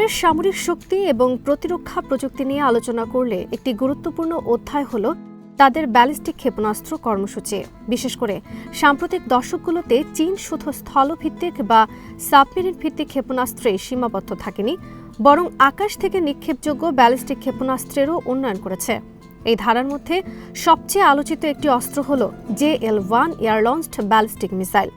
চীনের সামরিক শক্তি এবং প্রতিরক্ষা প্রযুক্তি নিয়ে আলোচনা করলে একটি গুরুত্বপূর্ণ অধ্যায় হল তাদের ব্যালিস্টিক ক্ষেপণাস্ত্র কর্মসূচি। বিশেষ করে সাম্প্রতিক দশকগুলোতে চীন শুধু স্থলভিত্তিক বা সাবমেরিন ভিত্তিক ক্ষেপণাস্ত্রে সীমাবদ্ধ থাকেনি, বরং আকাশ থেকে নিক্ষেপযোগ্য ব্যালিস্টিক ক্ষেপণাস্ত্রেরও উন্নয়ন করেছে। এই ধারার মধ্যে সবচেয়ে আলোচিত একটি অস্ত্র হল J L one air launched ballistic missile.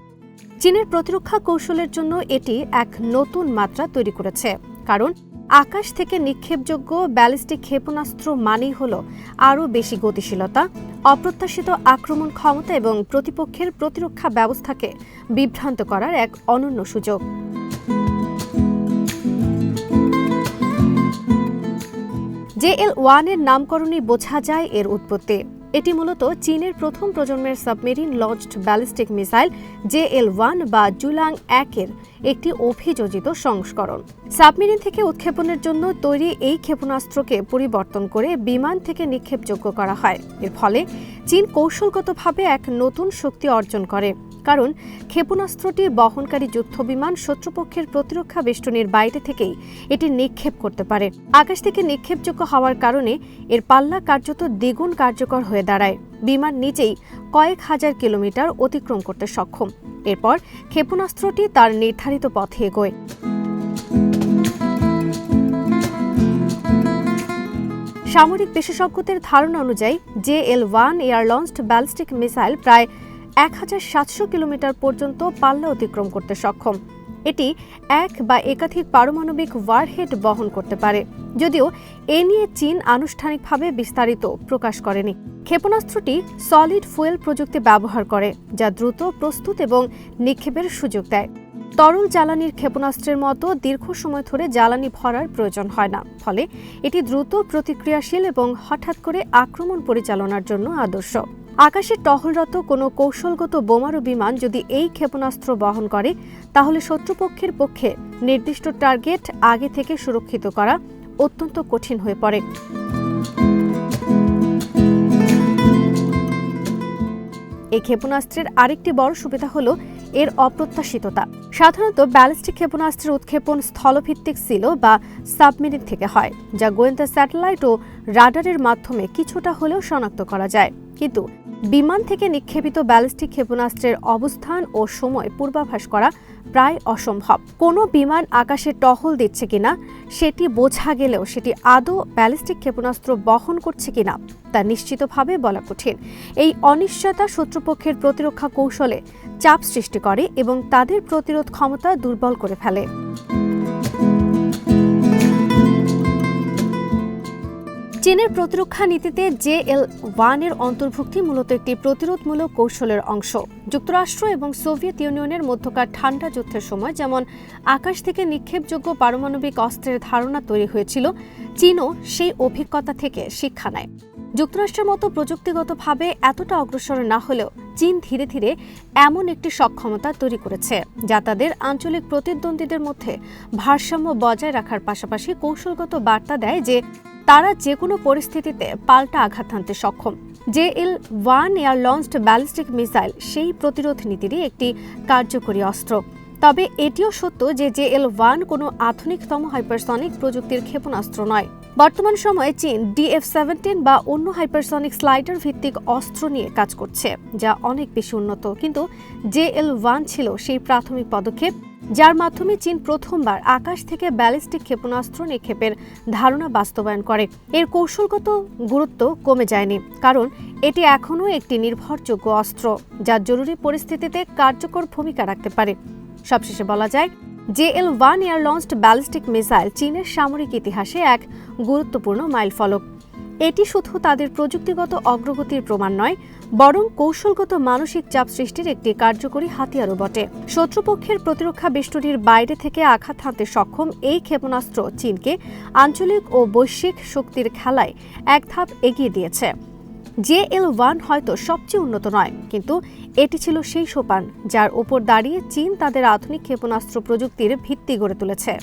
চীনের প্রতিরক্ষা কৌশলের জন্য এটি এক নতুন মাত্রা তৈরি করেছে। কারণ আকাশ থেকে নিক্ষেপযোগ্য ব্যালিস্টিক ক্ষেপণাস্ত্র মানেই হল আরও বেশি গতিশীলতা, অপ্রত্যাশিত আক্রমণ ক্ষমতা এবং প্রতিপক্ষের প্রতিরক্ষা ব্যবস্থাকে বিভ্রান্ত করার এক অনন্য সুযোগ। জেএল ওয়ানের নামকরণে বোঝা যায় এর উৎপত্তি। এটি মূলত চীনের প্রথম প্রজন্মের submarine launched ballistic missile JL one one বা জুলাং একের একটি অভিযোজিত সংস্করণ। সাবমেরিন থেকে উৎক্ষেপণের জন্য তৈরি এই ক্ষেপণাস্ত্রকে পরিবর্তন করে বিমান থেকে নিক্ষেপযোগ্য করা হয়। এর ফলে চীন কৌশলগতভাবে এক নতুন শক্তি অর্জন করে, কারণ ক্ষেপণাস্ত্রটি বহনকারী যুদ্ধবিমান শত্রুপক্ষের প্রতিরক্ষা বেষ্টনীর বাইরে থেকেই এটি নিক্ষেপ করতে পারে। আকাশ থেকে নিক্ষেপযোগ্য হওয়ার কারণে এর পাল্লা কার্যত দ্বিগুণ কার্যকর হয়ে দাঁড়ায়। বিমান নিজেই কয়েক হাজার কিলোমিটার অতিক্রম করতে সক্ষম। এরপর ক্ষেপণাস্ত্রটি তার নির্ধারিত পথে এগোয়। সামরিক বিশেষজ্ঞদের ধারণা অনুযায়ী, J L one air launched ballistic missile প্রায় এক হাজার সাতশো কিলোমিটার পর্যন্ত পাল্লা অতিক্রম করতে সক্ষম। এটি এক বা একাধিক পারমাণবিক ওয়ারহেড বহন করতে পারে, যদিও এ নিয়ে চীন আনুষ্ঠানিকভাবে বিস্তারিত প্রকাশ করেনি। ক্ষেপণাস্ত্রটি সলিড ফুয়েল প্রযুক্তি ব্যবহার করে, যা দ্রুত, প্রস্তুত এবং নিক্ষেপের সুযোগ দেয়। তরল জ্বালানির ক্ষেপণাস্ত্রের মতো দীর্ঘ সময় ধরে জ্বালানি ভরার প্রয়োজন হয় না। ফলে এটি দ্রুত প্রতিক্রিয়াশীল এবং হঠাৎ করে আক্রমণ পরিচালনার জন্য আদর্শ। আকাশে টহলরত কোনো কৌশলগত বোমারু বিমান যদি এই ক্ষেপণাস্ত্র বহন করে, তাহলে শত্রুপক্ষের পক্ষে নির্দিষ্ট টার্গেট আগে থেকে সুরক্ষিত করা অত্যন্ত কঠিন হয়ে পড়ে। এই ক্ষেপণাস্ত্রের আরেকটি বড় সুবিধা হল এর অপ্রত্যাশিততা। সাধারণত ব্যালিস্টিক ক্ষেপণাস্ত্রের উৎক্ষেপণ স্থলভিত্তিক ছিল বা সাবমেরিন থেকে হয়, যা গোয়েন্দা স্যাটেলাইট ও রাডারের মাধ্যমে কিছুটা হলেও শনাক্ত করা যায়। কিন্তু বিমান থেকে নিক্ষেপিত ব্যালিস্টিক ক্ষেপণাস্ত্রের অবস্থান ও সময় পূর্বাভাস করা প্রায় অসম্ভব। কোনো বিমান আকাশে টহল দিচ্ছে কিনা, সেটি বোঝা গেলেও সেটি আদৌ ব্যালিস্টিক ক্ষেপণাস্ত্র বহন করছে কিনা, তা নিশ্চিতভাবে বলা কঠিন। এই অনিশ্চয়তা শত্রুপক্ষের প্রতিরক্ষা কৌশলে চাপ সৃষ্টি করে এবং তাদের প্রতিরোধ ক্ষমতা দুর্বল করে ফেলে। চীনের প্রতিরক্ষা নীতিতে জে এল ওয়ানের অন্তর্ভুক্তি মূলত একটি প্রতিরোধমূলক কৌশলের অংশ। যুক্তরাষ্ট্র এবং সোভিয়েত ইউনিয়নের মধ্যকার ঠান্ডা যুদ্ধের সময় যেমন আকাশ থেকে নিক্ষেপযোগ্য পারমাণবিক অস্ত্রের ধারণা তৈরি হয়েছিল, চীনও সেই অভিজ্ঞতা থেকে শিক্ষা নেয়। যুক্তরাষ্ট্রের মতো প্রযুক্তিগতভাবে এতটা অগ্রসর না হলেও চীন ধীরে ধীরে এমন একটি সক্ষমতা তৈরি করেছে, যা তাদের আঞ্চলিক প্রতিদ্বন্দ্বীদের মধ্যে ভারসাম্য বজায় রাখার পাশাপাশি কৌশলগত বার্তা দেয় যে তারা যে কোনো পরিস্থিতিতে পাল্টা আঘাত হানতে সক্ষম। J L one air launched ballistic missile সেই প্রতিরোধ নীতিরই একটি কার্যকরী অস্ত্র। তবে এটিও সত্য যে জে এল ওয়ান কোনো আধুনিকতম হাইপারসনিক প্রযুক্তির ক্ষেপণাস্ত্র নয়। বর্তমান সময়ে চীন ডিএফ সেভেন্টিন বা অন্য হাইপারসনিক স্লাইডার ভিত্তিক অস্ত্র নিয়ে কাজ করছে, যা অনেক বেশি উন্নত। কিন্তু জে এল ওয়ান ছিল সেই প্রাথমিক পদক্ষেপ, যার মাধ্যমে চীন প্রথমবার আকাশ থেকে ব্যালিস্টিক ক্ষেপণাস্ত্র নিক্ষেপের ধারণা বাস্তবায়ন করে। এর কৌশলগত গুরুত্ব কমে যায়নি, কারণ এটি এখনও একটি নির্ভরযোগ্য অস্ত্র, যা জরুরি পরিস্থিতিতে কার্যকর ভূমিকা রাখতে পারে। সবশেষে বলা যায় J L one air launched ballistic missile চীনের সামরিক ইতিহাসে এক গুরুত্বপূর্ণ মাইলফলক এটি শুধু তাদের প্রযুক্তিগত অগ্রগতির প্রমাণ নয়, বরং কৌশলগত মানসিক চাপ সৃষ্টির একটি কার্যকরী হাতিয়ারও বটে। শত্রুপক্ষের প্রতিরক্ষা বেষ্টনীর বাইরে থেকে আঘাত হানতে সক্ষম এই ক্ষেপণাস্ত্র চীনকে আঞ্চলিক ও বৈশ্বিক শক্তির খেলায় এক ধাপ এগিয়ে দিয়েছে। জে এল ওয়ান হয়তো সবচেয়ে উন্নত নয়, কিন্তু এটি ছিল সেই সোপান যার ওপর দাঁড়িয়ে চীন তাদের আধুনিক ক্ষেপণাস্ত্র প্রযুক্তির ভিত্তি গড়ে তুলেছে।